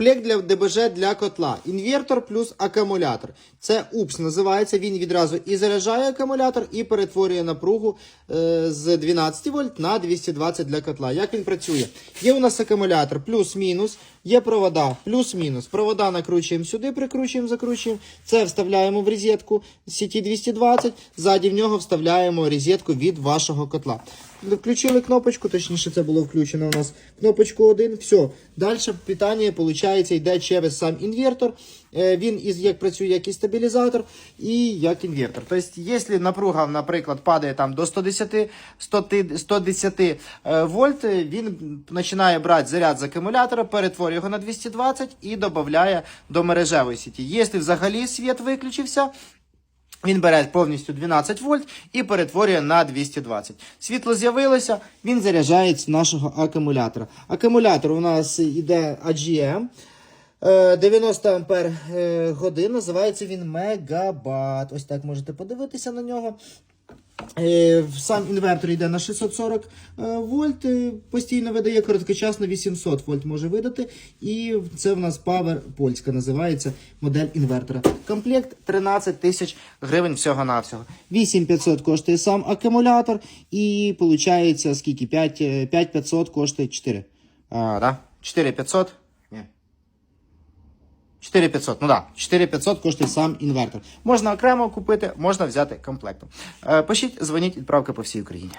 Комплект для ДБЖ для котла. Інвертор плюс акумулятор. Це УПС називається. Він відразу і заряджає акумулятор, і перетворює напругу е, з 12 вольт на 220 для котла. Як він працює? Є у нас акумулятор плюс-мінус, є провода плюс-мінус. Провода накручуємо сюди, прикручуємо, закручуємо. Це вставляємо в розетку сіті 220. Ззаді в нього вставляємо розетку від вашого котла. Включили кнопочку, точніше, це було включено у нас. Кнопочку 1, все. Далі питання, виходить, йде через сам інвертор. Е, Він із, як працює як і стабілізатор, і як інвертор. Тобто, якщо напруга, наприклад, падає там до 110, 100, 110 е, вольт, він починає брати заряд з акумулятора, перетворює його на 220 і додає до мережевої сіті. Якщо взагалі світ виключився, він бере повністю 12 вольт і перетворює на 220. Світло з'явилося, він заряджається з нашого акумулятора. Акумулятор у нас йде AGM. е, 90 ампер е, годин, називається він Мегабат. Ось так можете подивитися на нього. Е, Сам інвертор йде на 640 е, вольт, е, постійно видає короткочасно 800 вольт може видати. І це в нас Power польська називається модель інвертора. Комплект 13 тисяч гривень всього-навсього. 8500 коштує сам акумулятор, і виходить скільки? 5500 коштує 4. А, да? 4500? Ні. 4500, ну да, 4500 коштує сам інвертор. Можна окремо купити, можна взяти комплектом. Е, пишіть, дзвоніть, відправка по всій Україні.